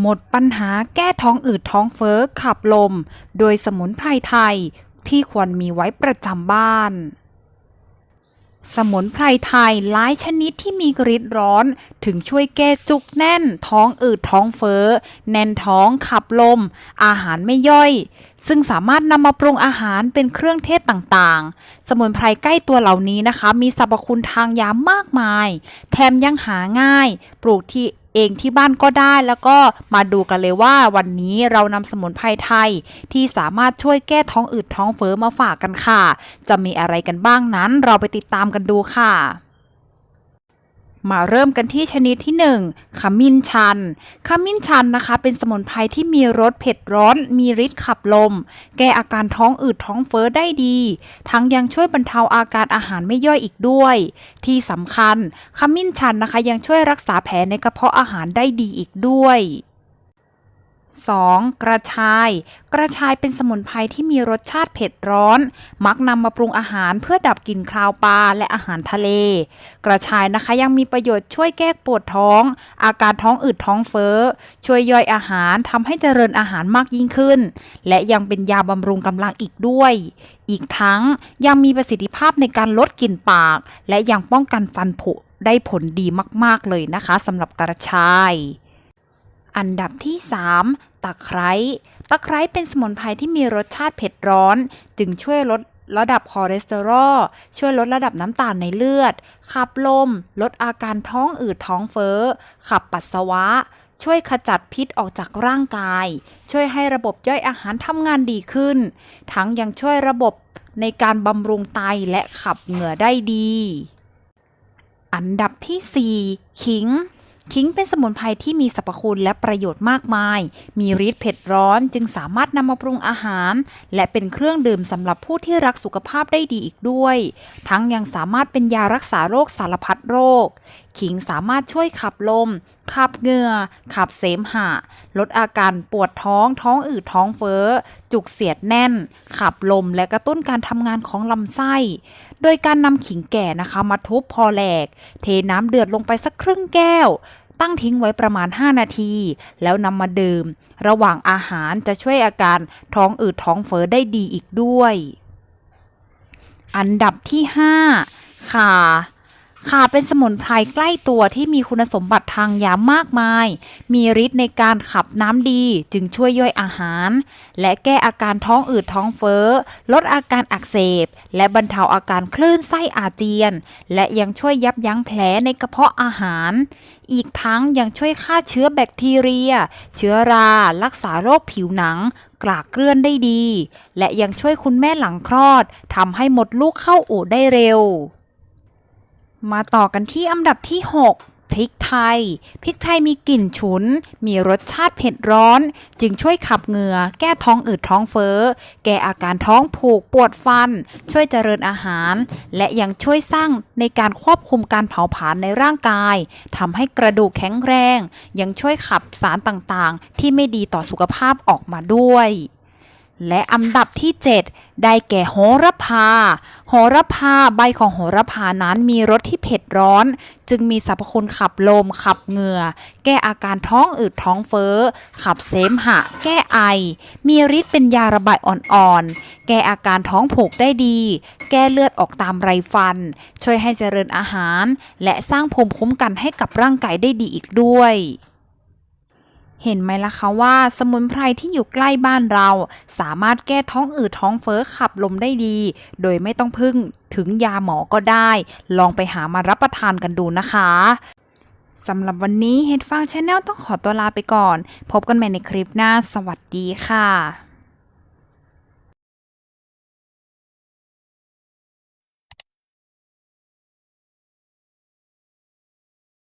หมดปัญหาแก้ท้องอืดท้องเฟ้อขับลม โดยสมุนไพรไทยที่ควรมีไว้ประจำบ้าน สมุนไพรไทยหลายชนิดที่มีฤทธิ์ร้อน ถึงช่วยแก้จุกแน่น ท้องอืดท้องเฟ้อ แน่นท้องขับลม อาหารไม่ย่อย ซึ่งสามารถนำมาปรุงอาหารเป็นเครื่องเทศต่างๆ สมุนไพรใกล้ตัวเหล่านี้นะคะ มีสรรพคุณทางยามากมาย แถมยังหาง่าย ปลูกที่ เองที่บ้านก็ได้ แล้วก็มาดูกันเลยว่าวันนี้เรานำสมุนไพรไทย ที่สามารถช่วยแก้ท้องอืดท้องเฟ้อมาฝากกันค่ะ จะมีอะไรกันบ้างนั้นเราไปติดตามกันดูค่ะ มาเริ่มกันที่ชนิดที่1ขมิ้นชัน ขมิ้นชันนะคะ เป็นสมุนไพรที่มีรสเผ็ดร้อน มีฤทธิ์ขับลม แก้อาการท้องอืดท้องเฟ้อได้ดี ทั้งยังช่วยบรรเทาอาการอาหารไม่ย่อยอีกด้วย ที่สำคัญขมิ้นชันนะคะยังช่วยรักษาแผลในกระเพาะอาหารได้ดีอีกด้วย 2. กระชาย กระชายเป็นสมุนไพรที่มีรสชาติเผ็ดร้อน มักนำมาปรุงอาหารเพื่อดับกลิ่นคาวปลาและอาหารทะเล กระชายนะคะยังมีประโยชน์ช่วยแก้ปวดท้อง อาการท้องอืดท้องเฟ้อ ช่วยย่อยอาหารทำให้เจริญอาหารมากยิ่งขึ้น และยังเป็นยาบำรุงกำลังอีกด้วย อีกทั้งยังมีประสิทธิภาพในการลดกลิ่นปาก และยังป้องกันฟันผุได้ผลดีมาก ๆ เลยนะคะสำหรับกระชาย อันดับที่ 3 ตะไคร้ตะไคร้เป็นสมุนไพรที่มีรสชาติเผ็ดร้อน จึงช่วยลดระดับคอเลสเตอรอลช่วยลดระดับน้ำตาลในเลือด ขับลม ลดอาการท้องอืดท้องเฟ้อ ขับปัสสาวะ ช่วยขจัดพิษออกจากร่างกาย ช่วยให้ระบบย่อยอาหารทำงานดีขึ้น ทั้งยังช่วยระบบในการบำรุงไตและขับเหงื่อได้ดี อันดับที่ 4 ขิง ขิงเป็นสมุนไพรที่มีสรรพคุณและประโยชน์มากมาย มีฤทธิ์เผ็ดร้อนจึงสามารถนำมาปรุงอาหาร และเป็นเครื่องดื่มสำหรับผู้ที่รักสุขภาพได้ดีอีกด้วย ทั้งยังสามารถเป็นยารักษาโรคสารพัดโรค ขิงสามารถช่วยขับลม ขับเหงื่อ ขับเสมหะ ลดอาการปวดท้อง ท้องอืดท้องเฟ้อ จุกเสียดแน่น ขับลมและกระตุ้นการทำงานของลำไส้ โดยการนำขิงแก่นะคะมาทุบพอแหลก เทน้ำเดือดลงไปสักครึ่งแก้ว ตั้งทิ้งไว้ประมาณ 5 นาที แล้วนำมาดื่ม ระหว่างอาหารจะช่วยอาการท้องอืดท้องเฟ้อได้ดีอีกด้วย อันดับที่ 5 ข่า ข่าเป็นสมุนไพรใกล้ตัวที่มีคุณสมบัติทางยามากมาย มีฤทธิ์ในการขับน้ำดีจึงช่วยย่อยอาหาร และแก้อาการท้องอืดท้องเฟ้อ ลดอาการอักเสบ และบรรเทาอาการคลื่นไส้อาเจียน และยังช่วยยับยั้งแผลในกระเพาะอาหาร อีกทั้งยังช่วยฆ่าเชื้อแบคทีเรีย เชื้อรา รักษาโรคผิวหนังกลากเกลื่อนได้ดี และยังช่วยคุณแม่หลังคลอดทำให้หมดลูกเข้าอู่ได้เร็ว มาต่อกันที่อันดับที่ 6 พริกไทย พริกไทยมีกลิ่นฉุน มีรสชาติเผ็ดร้อน จึงช่วยขับเหงื่อ แก้ท้องอืดท้องเฟ้อ แก้อาการท้องผูกปวดฟัน ช่วยเจริญอาหาร และยังช่วยสร้างในการควบคุมการเผาผลาญในร่างกายทำให้กระดูกแข็งแรง ยังช่วยขับสารต่างๆ ที่ไม่ดีต่อสุขภาพออกมาด้วย และอันดับที่ 7 ได้แก่โหระพา โหระพาใบของโหระพานั้นมีรสที่เผ็ดร้อน จึงมีสรรพคุณขับลม ขับเหงื่อ แก้อาการท้องอืดท้องเฟ้อ ขับเสมหะ แก้ไอ มีฤทธิ์เป็นยาระบายอ่อนๆ แก้อาการท้องผูกได้ดี แก้เลือดออกตามไรฟัน ช่วยให้เจริญอาหาร และสร้างภูมิคุ้มกันให้กับร่างกายได้ดีอีกด้วย เห็นไหมล่ะคะว่าสมุนไพรที่อยู่ใกล้บ้านเรา สามารถแก้ท้องอืดท้องเฟ้อขับลมได้ดี โดยไม่ต้องพึ่งถึงยาหมอก็ได้ ลองไปหามารับประทานกันดูนะคะสำหรับวันนี้เฮดฟังชาแนลต้องขอตัวลาไปก่อน พบกันใหม่ในคลิปหน้า สวัสดีค่ะ